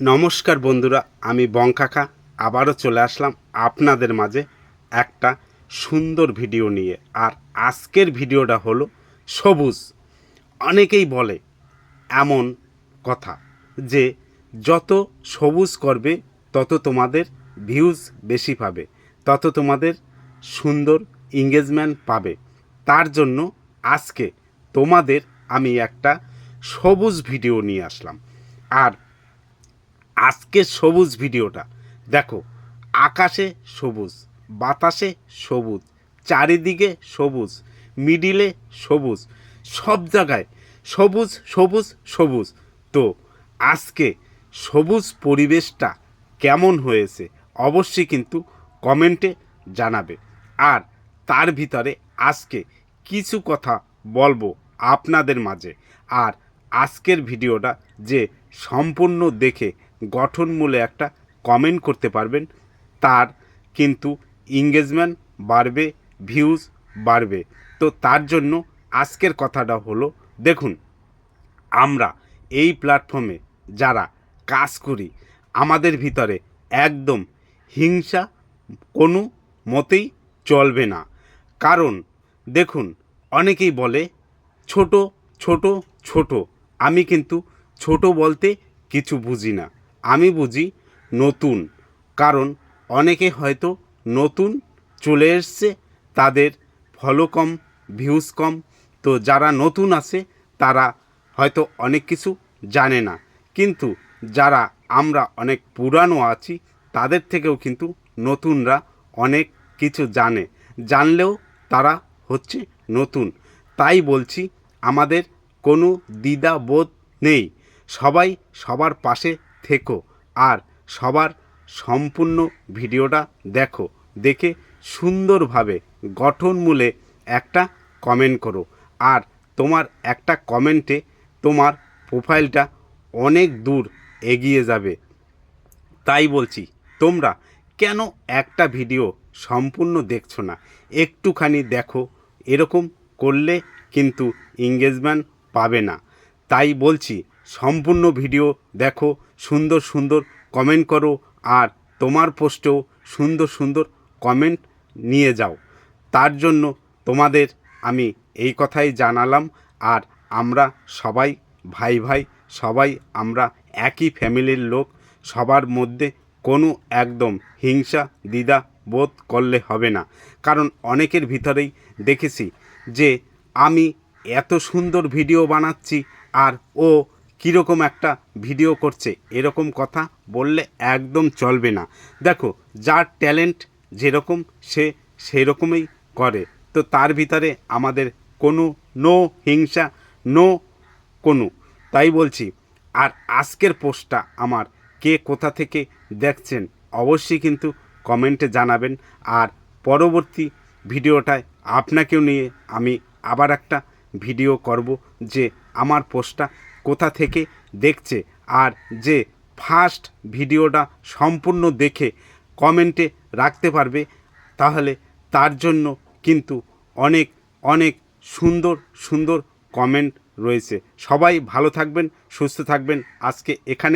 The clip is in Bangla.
নমস্কার বন্ধুরা, আমি বঙ্কাকা আবারও চলে আসলাম আপনাদের মাঝে একটা সুন্দর ভিডিও নিয়ে। আর আজকের ভিডিওটা হলো সবুজ। অনেকেই বলে এমন কথা যে, যত সবুজ করবে, তত তোমাদের ভিউজ বেশি পাবে, তত তোমাদের সুন্দর এঙ্গেজমেন্ট পাবে। তার জন্য আজকে তোমাদের আমি একটা সবুজ ভিডিও নিয়ে আসলাম। আর আজকের সবুজ ভিডিওটা। দেখো, আকাশে সবুজ, বাতাসে সবুজ, চারিদিকে সবুজ মিডিলে সবুজ, সব জায়গায় সবুজ সবুজ সবুজ। তো আজকে সবুজ পরিবেশটা কেমন হয়েছে অবশ্যই কিন্তু কমেন্টে জানাবে। আর তার ভিতরে আজকে কিছু কথা বলব আপনাদের মাঝে। আর আজকের ভিডিওটা যে সম্পূর্ণ দেখে গঠনমূলে একটা কমেন্ট করতে পারবেন। তার কিন্তু এঙ্গেজমেন্ট বাড়বে ভিউজ বাড়বে। তো তার জন্য আজকের কথাটা হলো, দেখুন, আমরা এই প্ল্যাটফর্মে যারা কাজ করি, আমাদের ভিতরে একদম হিংসা কোনো মতেই চলবে না। কারণ, দেখুন, অনেকেই বলে, ছোট ছোট ছোট। আমি কিন্তু ছোট বলতে কিছু বুঝি না। আমি বুঝি নতুন। কারণ অনেকে হয়তো নতুন চলে এসছে, তাদের ফলো কম ভিউজ কম। তো যারা নতুন আছে, তারা হয়তো অনেক কিছু জানে না। কিন্তু যারা আমরা অনেক পুরানো আছি, তাদের থেকেও কিন্তু নতুনরা অনেক কিছু জানে। জানলেও তারা হচ্ছে নতুন। তাই বলছি, আমাদের কোনো দ্বিধা বোধ নেই। সবাই সবার পাশে থেকো আর সবার সম্পূর্ণ ভিডিওটা দেখো। দেখে সুন্দরভাবে গঠনমূলে একটা কমেন্ট করো। আর তোমার একটা কমেন্টে তোমার প্রোফাইলটা অনেক দূর এগিয়ে যাবে। তাই বলছি, তোমরা কেন একটা ভিডিও সম্পূর্ণ দেখছ না? একটুখানি দেখো, এরকম করলে কিন্তু এঙ্গেজমেন্ট পাবে না। তাই বলছি সম্পূর্ণ ভিডিও দেখো, সুন্দর সুন্দর কমেন্ট করো আর তোমার পোস্টেও সুন্দর সুন্দর কমেন্ট নিয়ে যাও। তার জন্য তোমাদের আমি এই কথাই জানালাম আর আমরা সবাই, ভাই ভাই, সবাই আমরা একই ফ্যামিলির লোক, সবার মধ্যে কোনো একদম হিংসা, দ্বিধা বোধ করলে হবে না। কারণ অনেকের ভিতরেই দেখেছি যে আমি এত সুন্দর ভিডিও বানাচ্ছি আর ও কীরকম একটা ভিডিও করছে, এরকম কথা বললে একদম চলবে না। দেখো, যার ট্যালেন্ট যেরকম, সে সেই রকমই করে। তো তার ভিতরে আমাদের কোনো, নো হিংসা, নো কোনো। তাই বলছি, আর আজকের পোস্টটা আমার কে কোথা থেকে দেখছেন, অবশ্যই কিন্তু কমেন্টে জানাবেন। আর পরবর্তী ভিডিওটায় আপনাকেও নিয়ে আমি আবার একটা ভিডিও করব, যে আমার পোস্টটা কোথা থেকে দেখছে আর যে ফার্স্ট ভিডিওটা সম্পূর্ণ দেখে কমেন্টে রাখতে পারবে, তাহলে তার জন্য কিন্তু অনেক অনেক সুন্দর সুন্দর কমেন্ট রয়েছে। সবাই ভালো থাকবেন, সুস্থ থাকবেন। আজকে এখানে